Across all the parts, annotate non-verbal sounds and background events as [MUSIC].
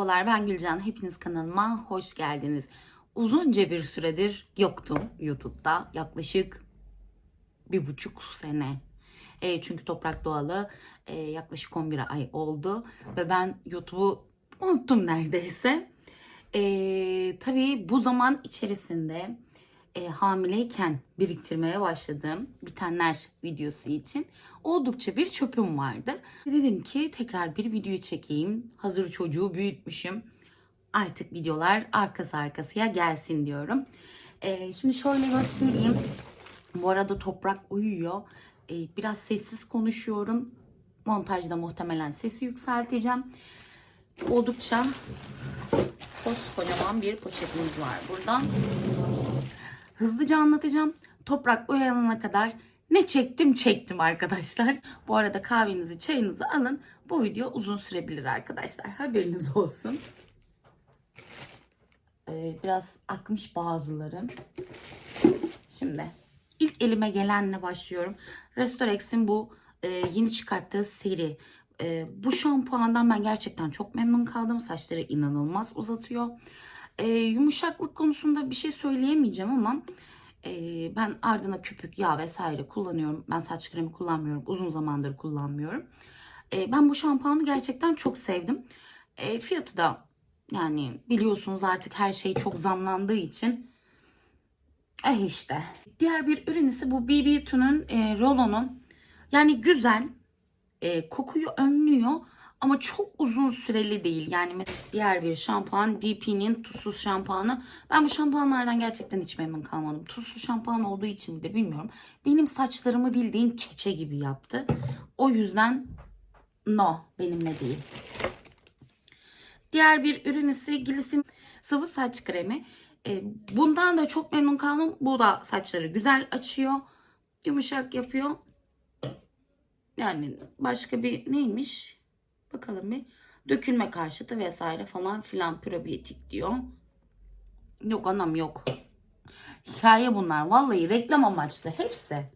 Merhabalar ben Gülcan. Hepiniz kanalıma hoş geldiniz. Uzunca bir süredir yoktum YouTube'da. Yaklaşık bir buçuk sene. E, çünkü Toprak Doğalı e, yaklaşık 11 ay oldu. Ve ben YouTube'u unuttum neredeyse. E, tabii bu zaman içerisinde e, hamileyken biriktirmeye başladığım bitenler videosu için oldukça bir çöpüm vardı. Dedim ki tekrar bir video çekeyim. Hazır çocuğu büyütmüşüm. Artık videolar arkası arkasıya gelsin diyorum. E, şimdi şöyle göstereyim. Bu arada toprak uyuyor. E, biraz sessiz konuşuyorum. Montajda muhtemelen sesi yükselteceğim. Oldukça koskocaman bir poşetimiz var burada. Hızlıca anlatacağım. Toprak uyanana kadar ne çektim çektim arkadaşlar. Bu arada kahvenizi çayınızı alın. Bu video uzun sürebilir arkadaşlar. Haberiniz olsun. Ee, biraz akmış bazıları. Şimdi ilk elime gelenle başlıyorum. Restorex'in bu e, yeni çıkarttığı seri. E, bu şampuandan ben gerçekten çok memnun kaldım. Saçları inanılmaz uzatıyor. E, yumuşaklık konusunda bir şey söyleyemeyeceğim ama e, ben ardına köpük, yağ vesaire kullanıyorum. Ben saç kremi kullanmıyorum. Uzun zamandır kullanmıyorum. E, ben bu şampuanı gerçekten çok sevdim. E, fiyatı da yani biliyorsunuz artık her şey çok zamlandığı için eh işte. Diğer bir ürün ise bu BB2'nun e, rolonu. Yani güzel, e, kokuyu önlüyor ama çok uzun süreli değil. Yani mesela diğer bir şampuan DP'nin tuzsuz şampuanı. Ben bu şampuanlardan gerçekten hiç memnun kalmadım. Tuzsuz şampuan olduğu için de bilmiyorum. Benim saçlarımı bildiğin keçe gibi yaptı. O yüzden no benimle değil. Diğer bir ürün ise Glisim sıvı saç kremi. E, bundan da çok memnun kaldım. Bu da saçları güzel açıyor. Yumuşak yapıyor. Yani başka bir neymiş? Bakalım bir. Dökülme karşıtı vesaire falan filan probiyotik diyor. Yok anam yok. Hikaye bunlar. Vallahi reklam amaçlı hepsi.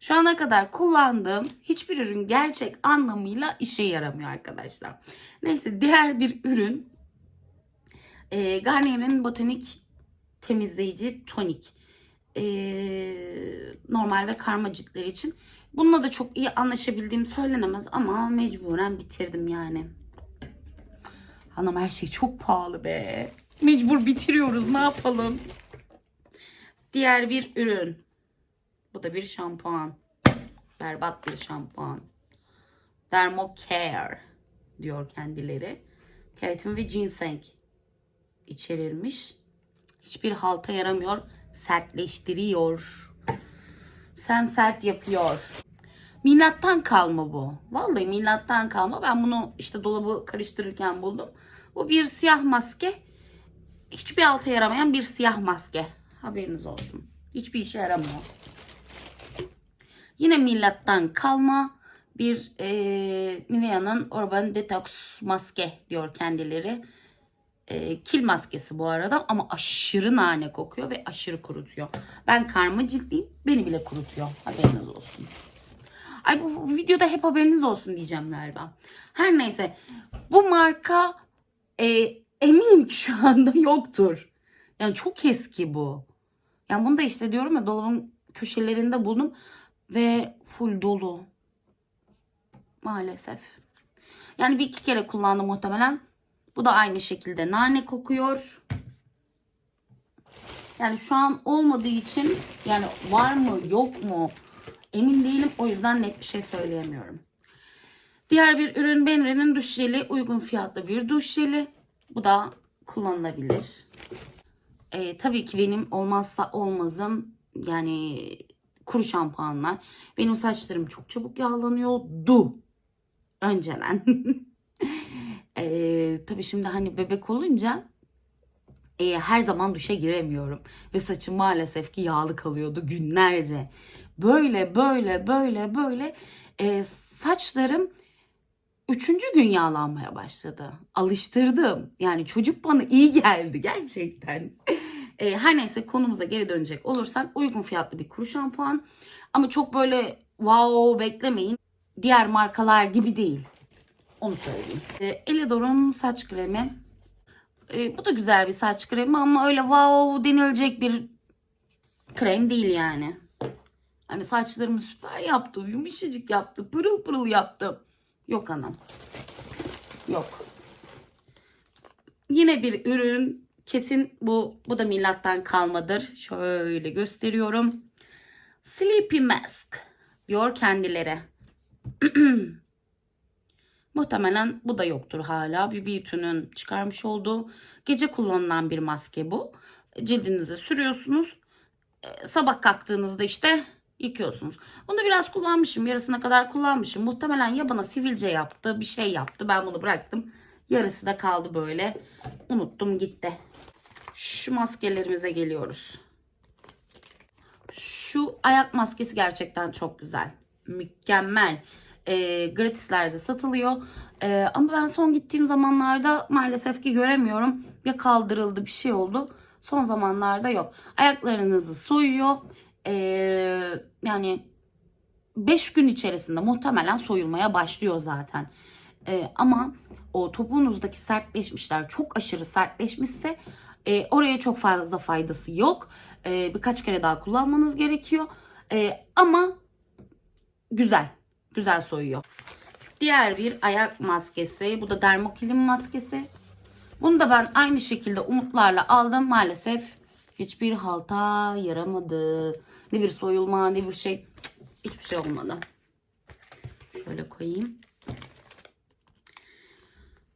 Şu ana kadar kullandığım hiçbir ürün gerçek anlamıyla işe yaramıyor arkadaşlar. Neyse diğer bir ürün e, Garnier'in botanik temizleyici tonik. E, normal ve karma ciltleri için. Bununla da çok iyi anlaşabildiğim söylenemez ama mecburen bitirdim yani. Hanım her şey çok pahalı be. Mecbur bitiriyoruz ne yapalım. Diğer bir ürün. Bu da bir şampuan. Berbat bir şampuan. Dermocare diyor kendileri. Keratin ve ginseng içerilmiş. Hiçbir halta yaramıyor. Sertleştiriyor. Sen sert yapıyor. Milattan kalma bu. Vallahi milattan kalma. Ben bunu işte dolabı karıştırırken buldum. Bu bir siyah maske. Hiçbir alta yaramayan bir siyah maske. Haberiniz olsun. Hiçbir işe yaramıyor. Yine milattan kalma bir e, Nivea'nın Urban Detox maske diyor kendileri. E, kil maskesi bu arada ama aşırı nane kokuyor ve aşırı kurutuyor. Ben karma ciltliyim beni bile kurutuyor. Haberiniz olsun. Ay bu videoda hep haberiniz olsun diyeceğim galiba. Her neyse bu marka e, eminim ki şu anda [LAUGHS] yoktur. Yani çok eski bu. Yani bunu da işte diyorum ya dolabın köşelerinde buldum ve full dolu. Maalesef. Yani bir iki kere kullandım muhtemelen. Bu da aynı şekilde nane kokuyor. Yani şu an olmadığı için yani var mı yok mu emin değilim. O yüzden net bir şey söyleyemiyorum. Diğer bir ürün Benre'nin duş jeli. Uygun fiyatlı bir duş jeli. Bu da kullanılabilir. Ee, tabii ki benim olmazsa olmazım yani kuru şampuanlar. Benim saçlarım çok çabuk yağlanıyordu. Önceden. [LAUGHS] ee, tabii şimdi hani bebek olunca e, her zaman duşa giremiyorum. Ve saçım maalesef ki yağlı kalıyordu günlerce. Böyle böyle böyle böyle e, saçlarım üçüncü gün yağlanmaya başladı. Alıştırdım. Yani çocuk bana iyi geldi gerçekten. E, her neyse konumuza geri dönecek olursak uygun fiyatlı bir kuru şampuan. Ama çok böyle wow beklemeyin. Diğer markalar gibi değil. Onu söyleyeyim. E, Eledor'un saç kremi E, bu da güzel bir saç kremi ama öyle wow denilecek bir krem değil yani. Hani saçlarımı süper yaptı, yumuşacık yaptı, pırıl pırıl yaptı. Yok anam. Yok. Yine bir ürün. Kesin bu bu da milattan kalmadır. Şöyle gösteriyorum. Sleepy Mask diyor kendileri. [CLEARS THROAT] Muhtemelen bu da yoktur hala. Beauty'nin çıkarmış olduğu gece kullanılan bir maske bu. Cildinize sürüyorsunuz. Ee, Sabah kalktığınızda işte yıkıyorsunuz. Bunu da biraz kullanmışım. Yarısına kadar kullanmışım. Muhtemelen ya bana sivilce yaptı, bir şey yaptı. Ben bunu bıraktım. Yarısı da kaldı böyle. Unuttum gitti. Şu maskelerimize geliyoruz. Şu ayak maskesi gerçekten çok güzel. Mükemmel. E, gratislerde satılıyor. E, ama ben son gittiğim zamanlarda maalesef ki göremiyorum. Ya kaldırıldı bir şey oldu. Son zamanlarda yok. Ayaklarınızı soyuyor. E, yani 5 gün içerisinde muhtemelen soyulmaya başlıyor zaten. E, ama o topuğunuzdaki sertleşmişler çok aşırı sertleşmişse e, oraya çok fazla faydası yok. E, birkaç kere daha kullanmanız gerekiyor. E, ama güzel. Güzel soyuyor. Diğer bir ayak maskesi. Bu da dermokilim maskesi. Bunu da ben aynı şekilde umutlarla aldım. Maalesef hiçbir halta yaramadı. Ne bir soyulma ne bir şey. Hiçbir şey olmadı. Şöyle koyayım.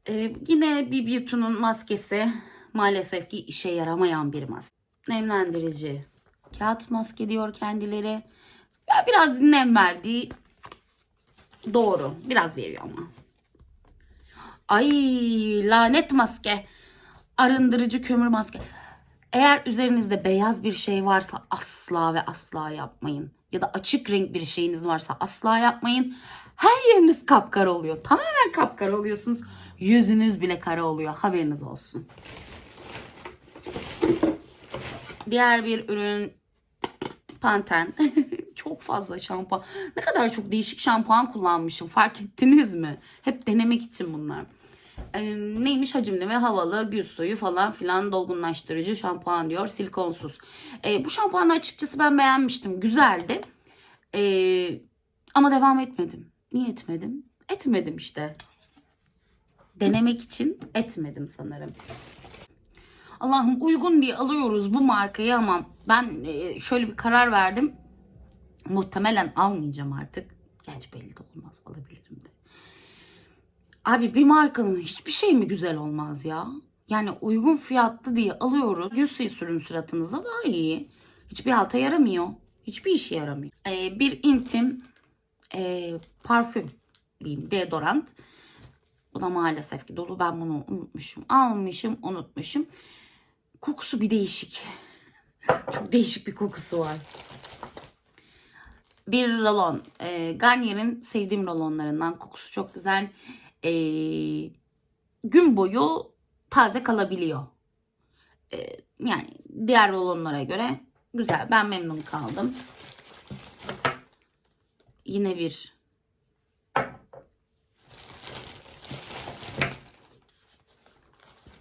Ee, yine bir Beauty'nin maskesi. Maalesef ki işe yaramayan bir maske. Nemlendirici. Kağıt maske diyor kendileri. Ya biraz nem verdiği doğru. Biraz veriyor ama. Ay lanet maske. Arındırıcı kömür maske. Eğer üzerinizde beyaz bir şey varsa asla ve asla yapmayın. Ya da açık renk bir şeyiniz varsa asla yapmayın. Her yeriniz kapkara oluyor. Tamamen kapkara oluyorsunuz. Yüzünüz bile kara oluyor. Haberiniz olsun. Diğer bir ürün Panten. [LAUGHS] çok fazla şampuan. Ne kadar çok değişik şampuan kullanmışım. Fark ettiniz mi? Hep denemek için bunlar. Ee, neymiş hacimli ve havalı gül suyu falan filan dolgunlaştırıcı şampuan diyor. Silikonsuz. Ee, bu şampuanı açıkçası ben beğenmiştim. Güzeldi. Ee, ama devam etmedim. Niye etmedim? Etmedim işte. Denemek için etmedim sanırım. Allah'ım uygun diye alıyoruz bu markayı ama ben e, şöyle bir karar verdim. Muhtemelen almayacağım artık. Gerçi belli de olmaz alabilirim de. Abi bir markanın hiçbir şey mi güzel olmaz ya? Yani uygun fiyatlı diye alıyoruz. Suyu sürün suratınıza daha iyi. Hiçbir alta yaramıyor. Hiçbir işe yaramıyor. Ee, bir intim e, parfüm diyeyim deodorant. Bu da maalesef ki dolu. Ben bunu unutmuşum. Almışım, unutmuşum. Kokusu bir değişik. [LAUGHS] Çok değişik bir kokusu var. Bir rolon. E, Garnier'in sevdiğim rolonlarından. Kokusu çok güzel. E, gün boyu taze kalabiliyor. E, yani diğer rolonlara göre güzel. Ben memnun kaldım. Yine bir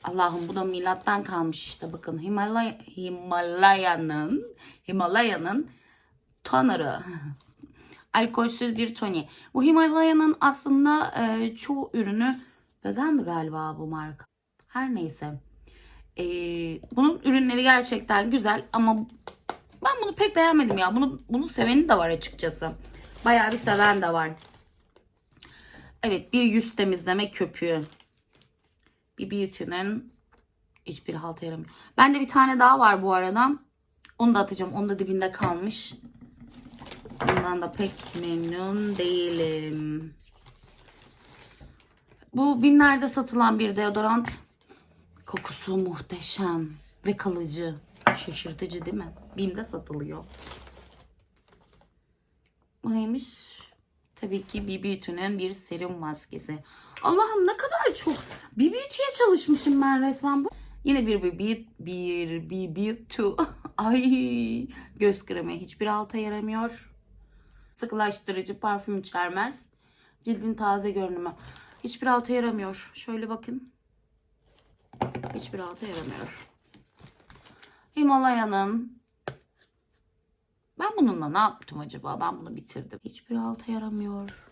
Allah'ım bu da milattan kalmış işte bakın Himalaya Himalaya'nın Himalaya'nın tonarı [LAUGHS] alkolsüz bir toni. Bu Himalaya'nın aslında e, çoğu ürünü vegandı galiba bu marka. Her neyse. E, bunun ürünleri gerçekten güzel ama ben bunu pek beğenmedim ya. Bunu bunu seveni de var açıkçası. Bayağı bir seven de var. Evet bir yüz temizleme köpüğü. Bir Beauty'nin hiçbir halta yaramıyor. Bende bir tane daha var bu arada. Onu da atacağım. Onu da dibinde kalmış. Bundan da pek memnun değilim. Bu binlerde satılan bir deodorant. Kokusu muhteşem ve kalıcı. Şaşırtıcı değil mi? Bim'de satılıyor. Bu neymiş? Tabii ki BB Beauty'nin bir serum maskesi. Allah'ım ne kadar çok BB Beauty'ye çalışmışım ben resmen. Bu. Yine bir BB bir BB Beauty. [LAUGHS] Ay göz kremi hiçbir alta yaramıyor. Sıkılaştırıcı parfüm içermez. Cildin taze görünümü. Hiçbir alta yaramıyor. Şöyle bakın. Hiçbir alta yaramıyor. Himalaya'nın ben bununla ne yaptım acaba? Ben bunu bitirdim. Hiçbir alta yaramıyor.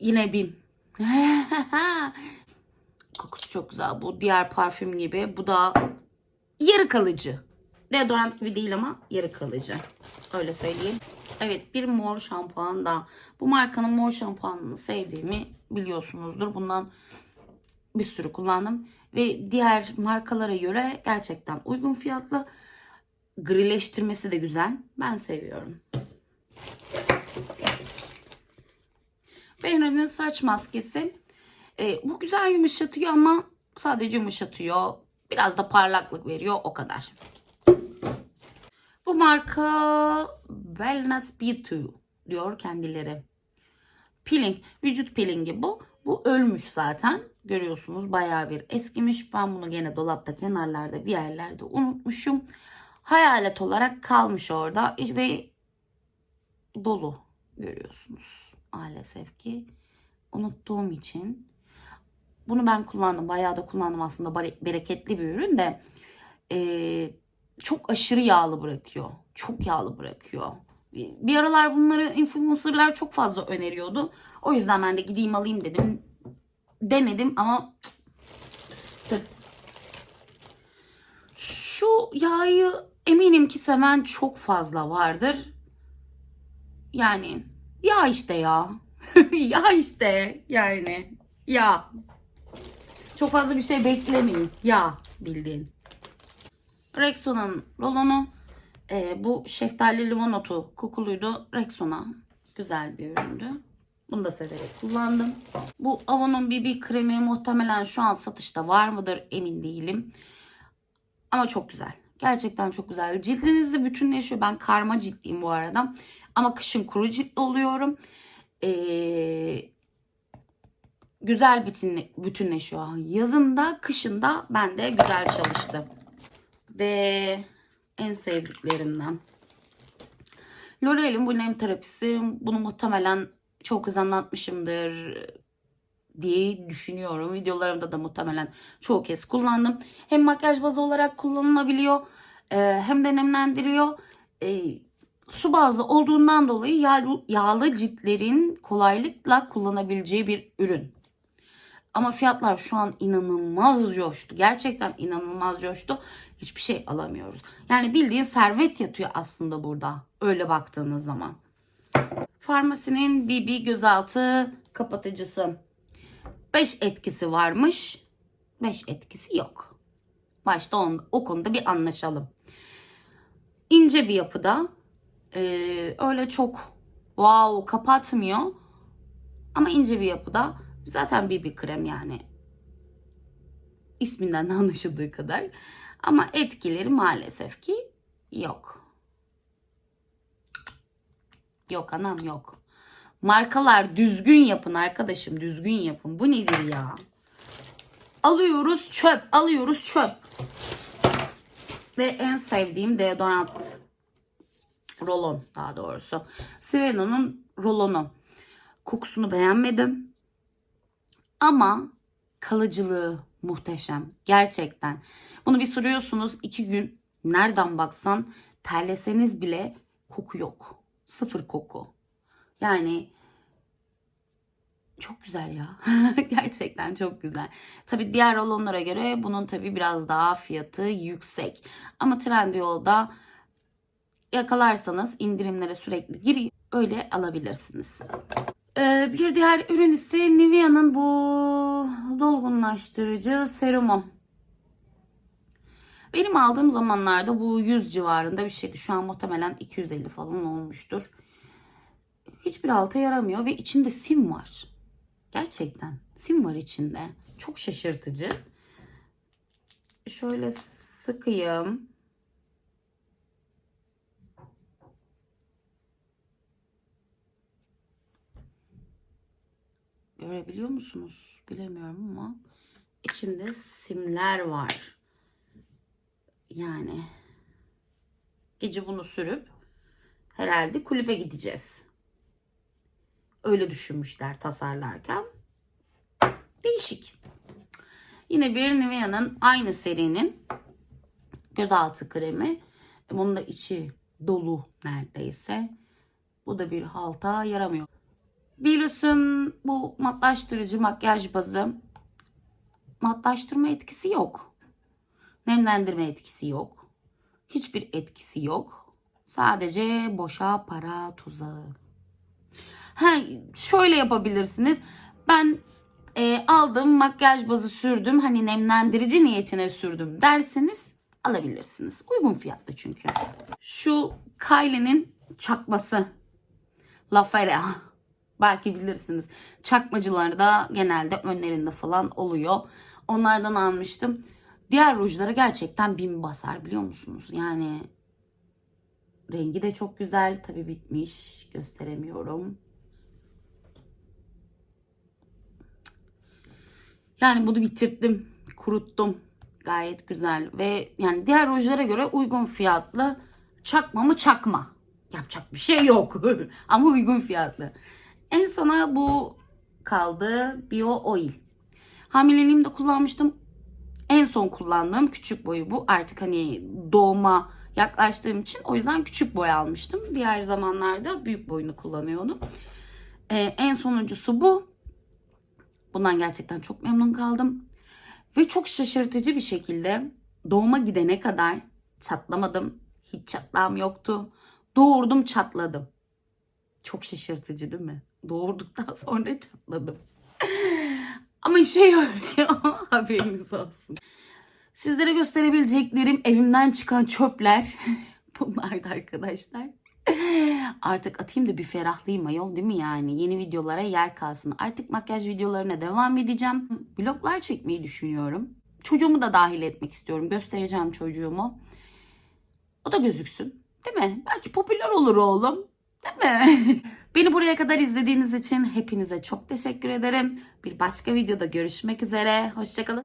Yine Bim. [LAUGHS] Kokusu çok güzel. Bu diğer parfüm gibi. Bu da yarı kalıcı. Deodorant gibi değil ama yarı kalıcı. Öyle söyleyeyim. Evet bir mor şampuan da. Bu markanın mor şampuanını sevdiğimi biliyorsunuzdur. Bundan bir sürü kullandım. Ve diğer markalara göre gerçekten uygun fiyatlı. Grileştirmesi de güzel. Ben seviyorum. Benred'in saç maskesi. E, bu güzel yumuşatıyor ama sadece yumuşatıyor. Biraz da parlaklık veriyor o kadar. Bu marka Wellness Beauty diyor kendileri. Peeling, vücut peelingi bu. Bu ölmüş zaten. Görüyorsunuz bayağı bir eskimiş. Ben bunu gene dolapta kenarlarda bir yerlerde unutmuşum. Hayalet olarak kalmış orada ve dolu görüyorsunuz. Maalesef ki unuttuğum için. Bunu ben kullandım. Bayağı da kullandım aslında. Bereketli bir ürün de. Ee, çok aşırı yağlı bırakıyor. Çok yağlı bırakıyor. Bir aralar bunları influencerlar çok fazla öneriyordu. O yüzden ben de gideyim alayım dedim. Denedim ama tırt. Şu yağı eminim ki seven çok fazla vardır. Yani ya işte ya. [LAUGHS] ya işte yani. Ya. Çok fazla bir şey beklemeyin. Ya bildiğin. Rexona'nın rolonu. Ee, bu şeftali limon otu kokuluydu. Rexona. Güzel bir üründü. Bunu da severek kullandım. Bu Avon'un BB kremi muhtemelen şu an satışta var mıdır emin değilim. Ama çok güzel. Gerçekten çok güzel. Cildinizde bütünleşiyor. Ben karma ciltliyim bu arada. Ama kışın kuru ciltli oluyorum. Ee, güzel bütünle, bütünleşiyor. Yazında, kışında bende güzel çalıştı. Ve en sevdiklerimden. L'Oreal'in bu nem terapisi. Bunu muhtemelen çok hızlı anlatmışımdır diye düşünüyorum. Videolarımda da muhtemelen çoğu kez kullandım. Hem makyaj bazı olarak kullanılabiliyor e, hem de nemlendiriyor. E, su bazlı olduğundan dolayı yağlı, yağlı ciltlerin kolaylıkla kullanabileceği bir ürün. Ama fiyatlar şu an inanılmaz coştu. Gerçekten inanılmaz coştu. Hiçbir şey alamıyoruz. Yani bildiğin servet yatıyor aslında burada. Öyle baktığınız zaman. Farmasinin BB gözaltı kapatıcısı. 5 etkisi varmış. 5 etkisi yok. Başta on, o konuda bir anlaşalım. İnce bir yapıda. Ee, öyle çok wow kapatmıyor. Ama ince bir yapıda. Zaten BB krem yani. İsminden de anlaşıldığı kadar. Ama etkileri maalesef ki yok. Yok anam yok. Markalar düzgün yapın arkadaşım düzgün yapın. Bu nedir ya? Alıyoruz çöp alıyoruz çöp. Ve en sevdiğim deodorant rolon daha doğrusu. Siveno'nun rolonu. Kokusunu beğenmedim. Ama kalıcılığı muhteşem. Gerçekten. Bunu bir sürüyorsunuz iki gün nereden baksan terleseniz bile koku yok. Sıfır koku. Yani çok güzel ya. [LAUGHS] Gerçekten çok güzel. Tabii diğer rolonlara göre bunun tabii biraz daha fiyatı yüksek. Ama Trendyol'da yakalarsanız indirimlere sürekli giriyor. Öyle alabilirsiniz. Ee, bir diğer ürün ise Nivea'nın bu dolgunlaştırıcı serumu. Benim aldığım zamanlarda bu 100 civarında bir şeydi. Şu an muhtemelen 250 falan olmuştur. Hiçbir alta yaramıyor ve içinde sim var. Gerçekten sim var içinde. Çok şaşırtıcı. Şöyle sıkayım. Görebiliyor musunuz? Bilemiyorum ama içinde simler var. Yani gece bunu sürüp herhalde kulübe gideceğiz. Öyle düşünmüşler tasarlarken. Değişik. Yine bir Nivea'nın aynı serinin gözaltı kremi. Bunun da içi dolu neredeyse. Bu da bir halta yaramıyor. Biliyorsun bu matlaştırıcı makyaj bazı matlaştırma etkisi yok. Nemlendirme etkisi yok. Hiçbir etkisi yok. Sadece boşa para tuzağı. Ha, şöyle yapabilirsiniz. Ben e, aldım makyaj bazı sürdüm. Hani nemlendirici niyetine sürdüm derseniz alabilirsiniz. Uygun fiyatlı çünkü. Şu Kylie'nin çakması. La Fera. Belki bilirsiniz. Çakmacılarda genelde önlerinde falan oluyor. Onlardan almıştım. Diğer rujlara gerçekten bin basar biliyor musunuz? Yani rengi de çok güzel. Tabii bitmiş. Gösteremiyorum. Yani bunu bitirdim. Kuruttum. Gayet güzel ve yani diğer rujlara göre uygun fiyatlı. Çakma mı çakma. Yapacak bir şey yok. [LAUGHS] Ama uygun fiyatlı. En sona bu kaldı. Bio Oil. Hamileliğimde kullanmıştım. En son kullandığım küçük boyu bu. Artık hani doğuma yaklaştığım için o yüzden küçük boy almıştım. Diğer zamanlarda büyük boyunu kullanıyordum. Ee, en sonuncusu bu. Bundan gerçekten çok memnun kaldım. Ve çok şaşırtıcı bir şekilde doğuma gidene kadar çatlamadım. Hiç çatlağım yoktu. Doğurdum çatladım. Çok şaşırtıcı değil mi? Doğurduktan [LAUGHS] sonra çatladım. Ama işe yarıyor. [LAUGHS] Haberiniz olsun. Sizlere gösterebileceklerim evimden çıkan çöpler. [LAUGHS] Bunlar da arkadaşlar. Artık atayım da bir ferahlayayım ayol değil mi yani? Yeni videolara yer kalsın. Artık makyaj videolarına devam edeceğim. Vloglar çekmeyi düşünüyorum. Çocuğumu da dahil etmek istiyorum. Göstereceğim çocuğumu. O da gözüksün. Değil mi? Belki popüler olur oğlum. Değil mi? [LAUGHS] Beni buraya kadar izlediğiniz için hepinize çok teşekkür ederim. Bir başka videoda görüşmek üzere. Hoşçakalın.